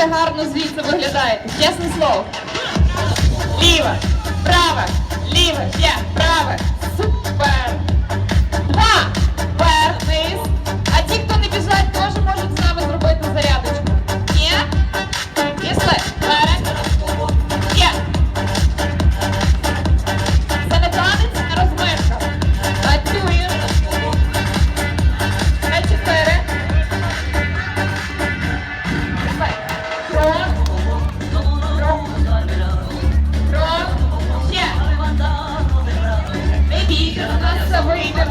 дуже гарно звідси виглядаєте. Чесне слово. Ліва, права, ліва, п'ять, права. Супер. Два.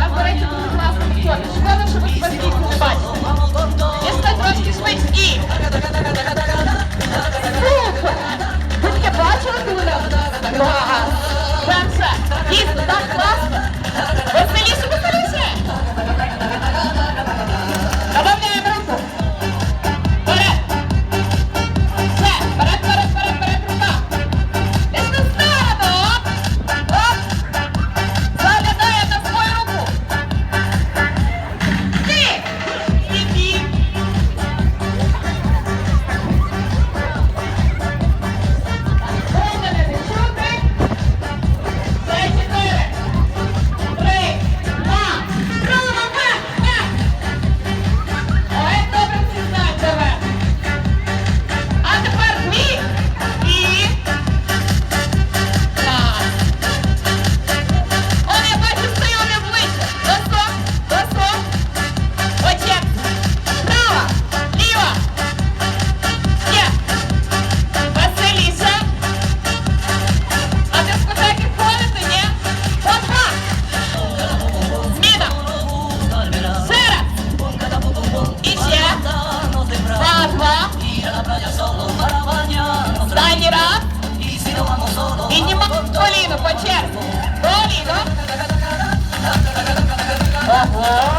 нас, до речі, дуже класно вчора. Ви себе не бачите. Я все трошки швидкі. Слухай, ви таке бачили коли? Так. 好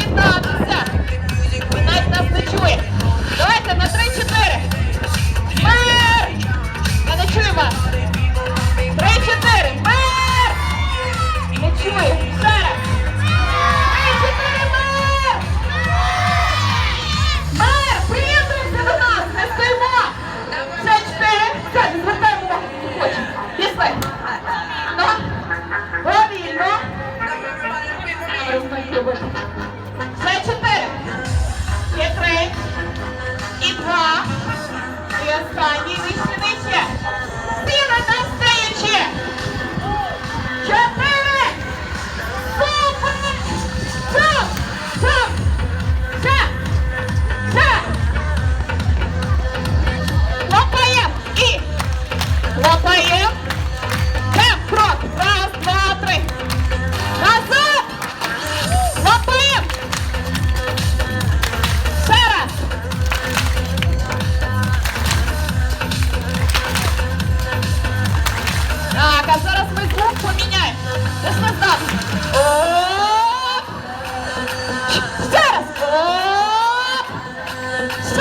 об'єднатися. Вона нас не чує. Давайте на 3-4. Мер! Я не чую вас. 3-4. Мер! Не чую. Ще раз. До нас. Не стоїмо. Хочемо. Пішли. Повільно. Latayo!